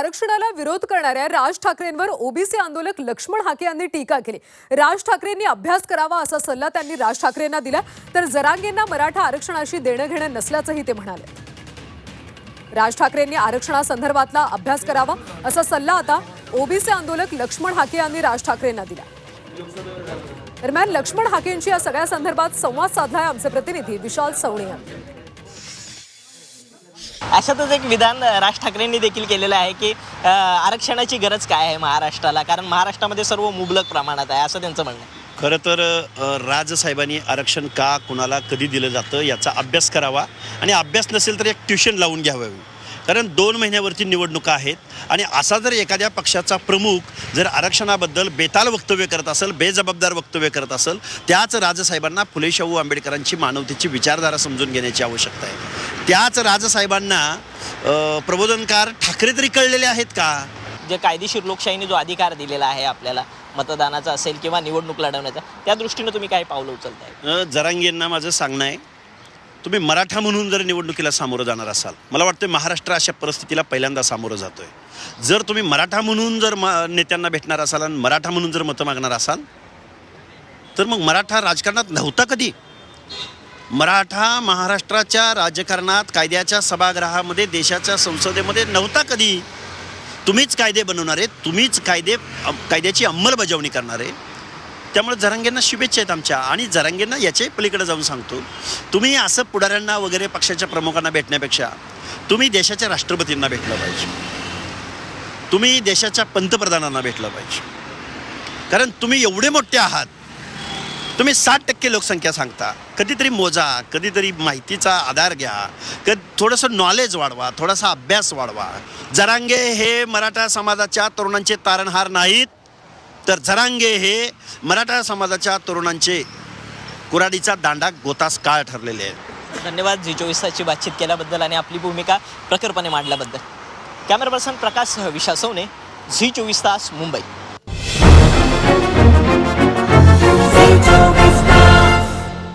आरक्षणाला विरोध करणाऱ्या राज ठाकरेंवर ओबीसी आंदोलक लक्ष्मण हाके यांनी टीका केली. राज ठाकरेंनी अभ्यास करावा असा सल्ला त्यांनी राज ठाकरेंना दिला तर जरांगेंना मराठा आरक्षणाशी देणं घेणं नसल्याचंही ते म्हणाले. राज ठाकरेंनी आरक्षणासंदर्भातला अभ्यास करावा असा सल्ला आता ओबीसी आंदोलक लक्ष्मण हाके यांनी राज ठाकरेंना दिला. दरम्यान लक्ष्मण हाकेंशी या सगळ्या संदर्भात संवाद साधलाय आमचे प्रतिनिधी विशाल सवणे यांनी. अशातच एक विधान राज ठाकरेंनी देखील केलेलं आहे की आरक्षणाची गरज काय आहे महाराष्ट्राला? कारण महाराष्ट्रामध्ये सर्व मुबलक प्रमाणात आहे असं त्यांचं म्हणणं आहे. खरं तर राजसाहेबांनी आरक्षण का कुणाला कधी दिलं जातं याचा अभ्यास करावा आणि अभ्यास नसेल तर एक ट्युशन लावून घ्यावं. कारण दोन महिन्यावरती निवडणुका आहेत आणि असा जर एखाद्या पक्षाचा प्रमुख जर आरक्षणाबद्दल बेताल वक्तव्य करत असेल बेजबाबदार वक्तव्य करत असेल त्याच राजसाहेबांना फुले शाहू आंबेडकरांची मानवतेची विचारधारा समजून घेण्याची आवश्यकता आहे. त्याच राजसाहेबांना प्रबोधनकार ठाकरे तरी कळलेले आहेत का? जे कायदेशीर लोकशाहीने जो अधिकार दिलेला आहे आपल्याला मतदानाचा असेल किंवा निवडणूक लढवण्याचा त्या दृष्टीनं तुम्ही काय पावलं उचलताय? जरांगेंना माझं सांगणं आहे तुम्ही मराठा म्हणून जर निवडणुकीला सामोरं जाणार असाल मला वाटतं महाराष्ट्र अशा परिस्थितीला पहिल्यांदा सामोरं जातोय. जर तुम्ही मराठा म्हणून जर म नेत्यांना भेटणार असाल आणि मराठा म्हणून जर मतं मागणार असाल तर मग मराठा राजकारणात नव्हता कधी. मराठा महाराष्ट्राच्या राजकारणात कायद्याच्या सभागृहामध्ये देशाच्या संसदेमध्ये नव्हता कधी. तुम्हीच कायदे बनवणारे तुम्हीच कायदे कायद्याची अंमलबजावणी करणारे त्यामुळे जरांगेंना शुभेच्छा आहेत आमच्या. आणि जरांगेंना याच्याही पलीकडे जाऊन सांगतो तुम्ही असं पुढाऱ्यांना वगैरे पक्षाच्या प्रमुखांना भेटण्यापेक्षा तुम्ही देशाच्या राष्ट्रपतींना भेटलं पाहिजे. तुम्ही देशाच्या पंतप्रधानांना भेटलं पाहिजे. कारण तुम्ही एवढे मोठे आहात. तुम्ही साठ टक्के लोकसंख्या सांगता. कधीतरी मोजा कधीतरी माहितीचा आधार घ्या. कधी थोडंसं नॉलेज वाढवा थोडासा अभ्यास वाढवा. जरांगे हे मराठा समाजाच्या तरुणांचे तारणहार नाहीत. तर झरांगे हे मराठा समाजाच्या तरुणांचे कुराडीचा दांडा गोतास काळ ठरलेले आहे धन्यवाद झी चोवीस तासची बातचीत केल्याबद्दल आणि आपली भूमिका प्रखरपणे मांडल्याबद्दल. कॅमेरा पर्सन प्रकाश विशासवने झी चोवीस तास मुंबई.